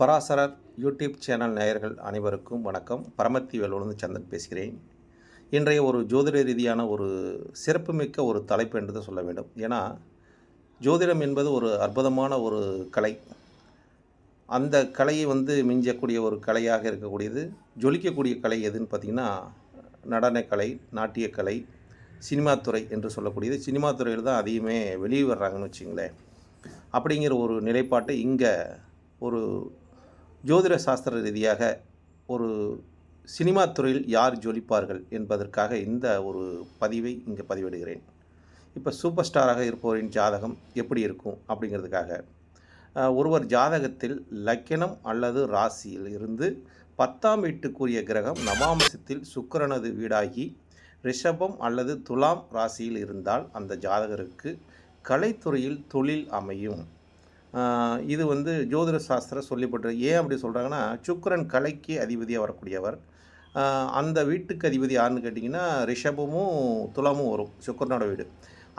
பராசரர் YouTube channel நேயர்கள் அனைவருக்கும் வணக்கம். பரமத்தி வேலூர்ந்து சந்தன் பேசுகிறேன். இன்றைய ஒரு ஜோதிட ரீதியான ஒரு சிறப்புமிக்க ஒரு தலைப்பு என்று சொல்ல வேண்டும். ஏன்னா ஜோதிடம் என்பது ஒரு அற்புதமான ஒரு கலை. அந்த கலையை வந்து மிஞ்சக்கூடிய ஒரு கலையாக இருக்கக்கூடியது. ஜொலிக்கக்கூடிய கலை எதுன்னு பார்த்திங்கன்னா நடனக்கலை நாட்டியக்கலை சினிமாத்துறை என்று சொல்லக்கூடியது. சினிமா துறையில் தான் அதிகமே வெளியே வர்றாங்கன்னு வச்சிங்களேன். அப்படிங்கிற ஒரு நிலைப்பாட்டை இங்கே ஒரு ஜோதிட சாஸ்திர ரீதியாக ஒரு சினிமா துறையில் யார் ஜொலிப்பார்கள் என்பதற்காக இந்த ஒரு பதிவை இங்கே பதிவிடுகிறேன். இப்போ சூப்பர் ஸ்டாராக இருப்பவரின் ஜாதகம் எப்படி இருக்கும் அப்படிங்கிறதுக்காக. ஒருவர் ஜாதகத்தில் லக்கினம் அல்லது ராசியில் இருந்து பத்தாம் வீட்டுக்குரிய கிரகம் நவாம்சத்தில் சுக்கிரனது வீடாகி ரிஷபம் அல்லது துலாம் ராசியில் இருந்தால் அந்த ஜாதகருக்கு கலைத்துறையில் தொழில் அமையும். இது வந்து ஜோதிட சாஸ்திரம் சொல்லப்பட்டது ஏன் அப்படி சொல்கிறாங்கன்னா சுக்கிரன் கலைக்கு அதிபதியாக வரக்கூடியவர். அந்த வீட்டுக்கு அதிபதி யாருன்னு கேட்டிங்கன்னா ரிஷபமும் துலாமும் வரும் சுக்கரனோட வீடு.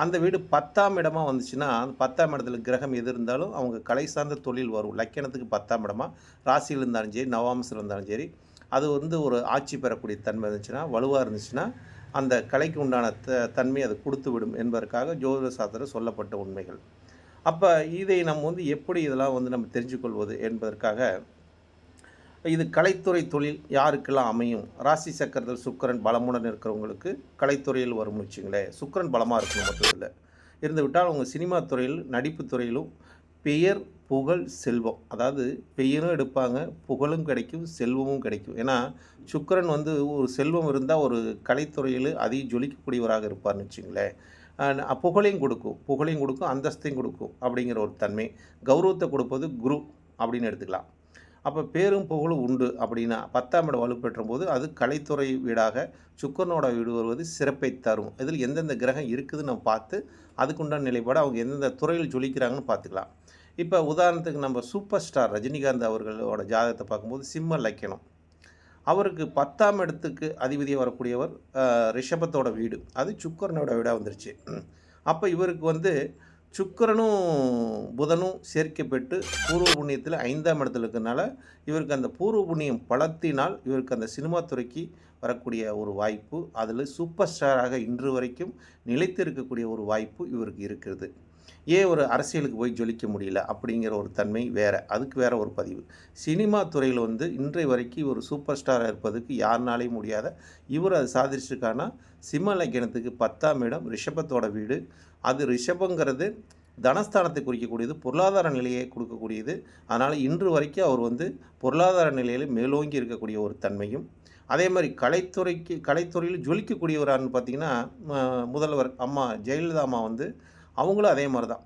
அந்த வீடு பத்தாம் இடமா வந்துச்சுன்னா அந்த பத்தாம் இடத்துல கிரகம் எது இருந்தாலும் அவங்க கலை சார்ந்த தொழில் வரும். லக்கணத்துக்கு பத்தாம் இடமா ராசியில் இருந்தாலும் சரி நவாம்சில் இருந்தாலும் சரி அது வந்து ஒரு ஆட்சி பெறக்கூடிய தன்மை இருந்துச்சுன்னா வலுவாக இருந்துச்சுன்னா அந்த கலைக்கு உண்டான த தன்மை அது கொடுத்து விடும் என்பதற்காக ஜோதிட சாஸ்திரம் சொல்லப்பட்ட உண்மைகள். அப்போ இதை நம்ம வந்து எப்படி இதெல்லாம் வந்து நம்ம தெரிஞ்சுக்கொள்வது என்பதற்காக இது கலைத்துறை தொழில் யாருக்கெல்லாம் அமையும்? ராசி சக்கரத்தில் சுக்கிரன் பலமுடன் இருக்கிறவங்களுக்கு கலைத்துறையில் வரும்னு வச்சுங்களேன் சுக்கிரன் பலமாக இருக்கணும் மொத்தத்தில் இருந்து விட்டால் அவங்க சினிமா துறையில் நடிப்பு துறையிலும் பெயர் புகழ் செல்வம். அதாவது பெயரும் எடுப்பாங்க புகழும் கிடைக்கும் செல்வமும் கிடைக்கும். ஏன்னா சுக்கிரன் வந்து ஒரு செல்வம் இருந்தால் ஒரு கலைத்துறையில் அதிக ஜொலிக்கக்கூடியவராக இருப்பார்னு வச்சுங்களேன். புகழையும் கொடுக்கும். புகழையும் கொடுக்கும் அந்தஸ்தையும் கொடுக்கும் அப்படிங்கிற ஒரு தன்மை. கௌரவத்தை கொடுப்பது குரு அப்படின்னு எடுத்துக்கலாம். அப்போ பேரும் புகழும் உண்டு அப்படின்னா பத்தாம் இடம் வலுப்பெற்றும் போது அது கலைத்துறை வீடாக சுக்கரனோட வீடு வருவது சிறப்பை தரும். இதில் எந்தெந்த கிரகம் இருக்குதுன்னு நம்ம பார்த்து அதுக்குண்டான நிலைப்பாடு அவங்க எந்தெந்த துறையில் ஜொலிக்கிறாங்கன்னு பார்த்துக்கலாம். இப்போ உதாரணத்துக்கு நம்ம சூப்பர் ஸ்டார் ரஜினிகாந்த் அவர்களோட ஜாதகத்தை பார்க்கும்போது சிம்ம லக்கணம். அவருக்கு பத்தாம் இடத்துக்கு அதிபதியாக வரக்கூடியவர் ரிஷபத்தோட வீடு. அது சுக்கரனோட வீடாக வந்துருச்சு. அப்போ இவருக்கு வந்து சுக்கரனும் புதனும் சேர்க்கப்பட்டு பூர்வ புண்ணியத்தில் ஐந்தாம் இடத்துல இருக்கிறனால இவருக்கு அந்த பூர்வ புண்ணியம் பலத்தினால் இவருக்கு அந்த சினிமா துறைக்கு வரக்கூடிய ஒரு வாய்ப்பு அதில் சூப்பர் ஸ்டாராக இன்று வரைக்கும் நிலைத்து இருக்கக்கூடிய ஒரு வாய்ப்பு இவருக்கு இருக்கிறது. ஏன் ஒரு அரசியலுக்கு போய் ஜொலிக்க முடியல அப்படிங்கிற ஒரு தன்மை வேறு. அதுக்கு வேற ஒரு பதிவு. சினிமா துறையில் வந்து இன்றைய வரைக்கும் ஒரு சூப்பர் ஸ்டாராக இருப்பதுக்கு யாருனாலையும் முடியாத இவர் அது சாதிச்சிருக்கானா சிம்ம லக்கணத்துக்கு பத்தாம் இடம் ரிஷபத்தோட வீடு. அது ரிஷபங்கிறது தனஸ்தானத்தை குறிக்கக்கூடியது பொருளாதார நிலையை கொடுக்கக்கூடியது. அதனால் இன்று வரைக்கும் அவர் வந்து பொருளாதார நிலையில் மேலோங்கி இருக்கக்கூடிய ஒரு தன்மையும். அதே மாதிரி கலைத்துறைக்கு கலைத்துறையில் ஜொலிக்கக்கூடியவரான்னு பார்த்தீங்கன்னா முதல்வர் அம்மா ஜெயலலிதா அம்மா வந்து அவங்களும் அதே மாதிரி தான்.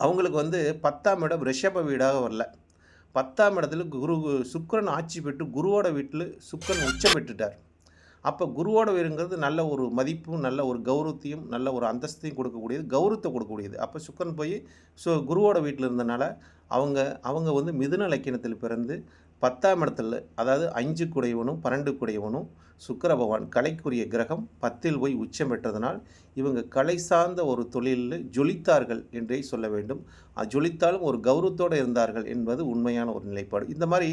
அவங்களுக்கு வந்து பத்தாம் இடம் ரிஷப வீடாக வரல. பத்தாம் இடத்துல குரு சுக்கிரன் ஆட்சி பெற்று குருவோட வீட்டில் சுக்கரன் உச்சம் பெற்றுட்டார். அப்போ குருவோட வீடுங்கிறது நல்ல ஒரு மதிப்பும் நல்ல ஒரு கௌரவத்தையும் நல்ல ஒரு அந்தஸ்தையும் கொடுக்கக்கூடியது கௌரவத்தை கொடுக்கக்கூடியது. அப்போ சுக்கரன் போய் ஸோ குருவோட வீட்டில் இருந்தனால அவங்க அவங்க வந்து மிதுன லக்கினத்தில் பிறந்து பத்தாம் இடத்துல அதாவது அஞ்சு குடையவனும் பன்னெண்டு குடையவனும் சுக்கர பகவான் கலைக்குரிய கிரகம் பத்தில் போய் உச்சம் பெற்றதனால் இவங்க கலை சார்ந்த ஒரு தொழிலில் ஜொலித்தார்கள் என்றே சொல்ல வேண்டும். ஜொலித்தாலும் ஒரு கௌரவத்தோடு இருந்தார்கள் என்பது உண்மையான ஒரு நிலைப்பாடு. இந்த மாதிரி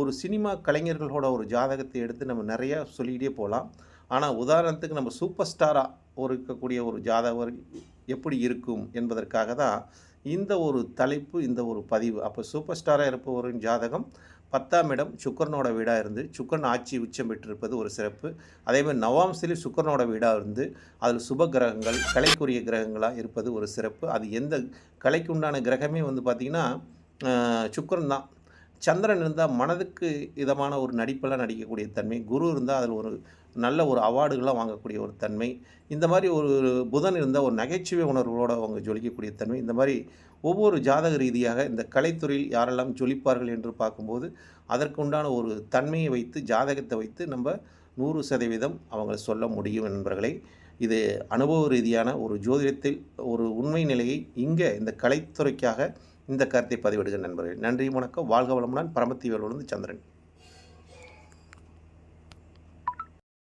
ஒரு சினிமா கலைஞர்களோட ஒரு ஜாதகத்தை எடுத்து நம்ம நிறையா சொல்லிக்கிட்டே போகலாம். ஆனால் உதாரணத்துக்கு நம்ம சூப்பர் ஸ்டாராக ஒரு இருக்கக்கூடிய ஒரு ஜாதகர் எப்படி இருக்கும் என்பதற்காக தான் இந்த ஒரு தலைப்பு இந்த ஒரு பதிவு. அப்போ சூப்பர் ஸ்டாராக இருப்பவரின் ஜாதகம் பத்தாம் இடம் சுக்கரனோட வீடாக இருந்து சுக்கரன் ஆட்சி உச்சம் பெற்றிருப்பது ஒரு சிறப்பு. அதே மாதிரி நவாம்சிலி சுக்கரனோட வீடாக இருந்து அதில் சுப கிரகங்கள் கலைக்குரிய கிரகங்களாக இருப்பது ஒரு சிறப்பு. அது எந்த கலைக்கு உண்டான கிரகமே வந்து பார்த்திங்கன்னா சுக்கரன் தான். சந்திரன் இருந்தால் மனதுக்கு இதமான ஒரு நடிப்பெல்லாம் நடிக்கக்கூடிய தன்மை குரு இருந்தால் அதில் ஒரு நல்ல ஒரு அவார்டுகள்லாம் வாங்கக்கூடிய ஒரு தன்மை இந்த மாதிரி ஒரு புதன் இருந்தால் ஒரு நகைச்சுவை உணர்வுகளோடு அவங்க ஜொலிக்கக்கூடிய தன்மை இந்த மாதிரி ஒவ்வொரு ஜாதக ரீதியாக இந்த கலைத்துறையில் யாரெல்லாம் ஜொலிப்பார்கள் என்று பார்க்கும்போது அதற்கு உண்டான ஒரு தன்மையை வைத்து ஜாதகத்தை வைத்து நம்ம நூறு சதவீதம் அவங்க சொல்ல முடியும் நண்பர்களே. இது அனுபவ ரீதியான ஒரு ஜோதிடத்தில் ஒரு உண்மை நிலையை இங்கே இந்த கலைத்துறைக்காக இந்த கருத்தை பதிவிடுகிற நண்பர்கள். நன்றி வணக்கம். வாழ்க வளமுடன் பரமத்தி சந்திரன்.